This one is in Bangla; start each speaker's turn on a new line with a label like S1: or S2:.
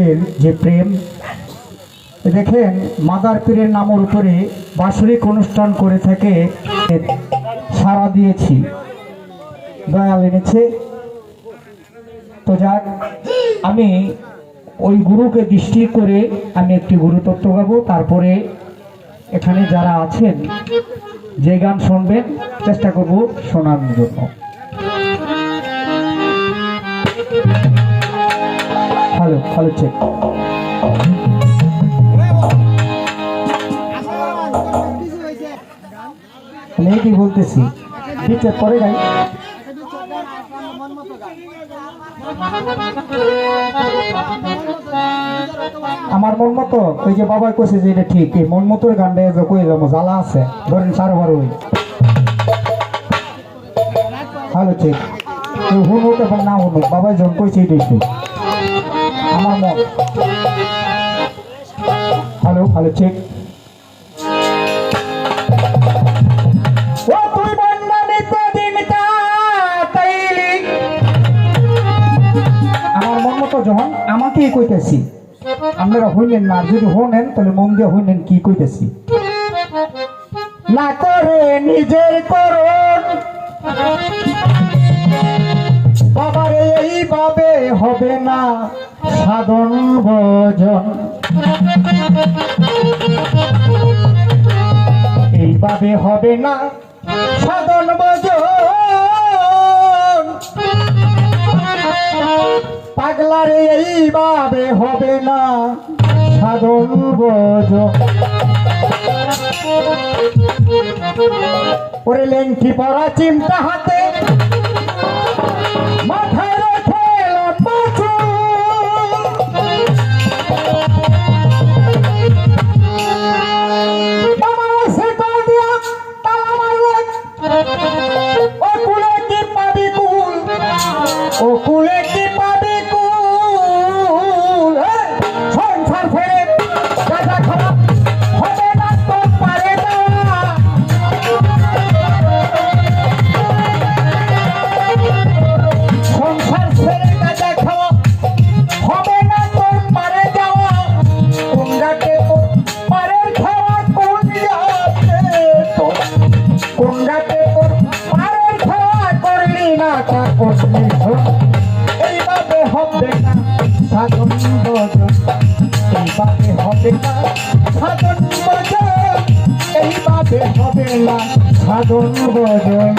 S1: মানুষের যে প্রেম। দেখেন, মাদার পীরের নামের উপরে বাৎসরিক অনুষ্ঠান করে থেকে। সাড়া দিয়েছি। দয়াল এনেছে। তো যাক, আমি ওই গুরুকে দৃষ্টি করে আমি একটি গুরুতত্ত্ব গাবো। তারপরে এখানে যারা আছেন, যে গান শুনবেন, চেষ্টা করব শোনার জন্য। হ্যালো চেক কি বলতেছি দিচ্ছে পরে গাই আমার মন মতো, ওই যে বাবা কইছে যে এটা ঠিক, এই মন মতোর গানটা যে কই যাব, জ্বালা আছে। ধরেন সার বার ওই ভালো ঠিক। কেউ হুনুক এবং না হুনুক বাবা যখন কইছে এটাই ঠিক। আমার মন হ্যালো হ্যালো ঠিক ও তুই বন্যামিতে আমার মন মতো যখন আমাকেই কইতেছি আপনারা হইলেন না যদি হনেন তাহলে মন দিয়ে হইলেন কি কইতেছি? না করে নিজের করুন বাবার এইভাবে হবে না সাধন ভজন। এইভাবে হবে না সাধন ভজন। পাগলারে এইভাবে হবে না সাধন ভজন। ওরে লেংটি পরা চিমটা হাতে মাথায় ও কুলে না হবে না, সাধন বজন এইভাবে হবে না, সাধন বজন এইভাবে হবে না, সাধন ভজন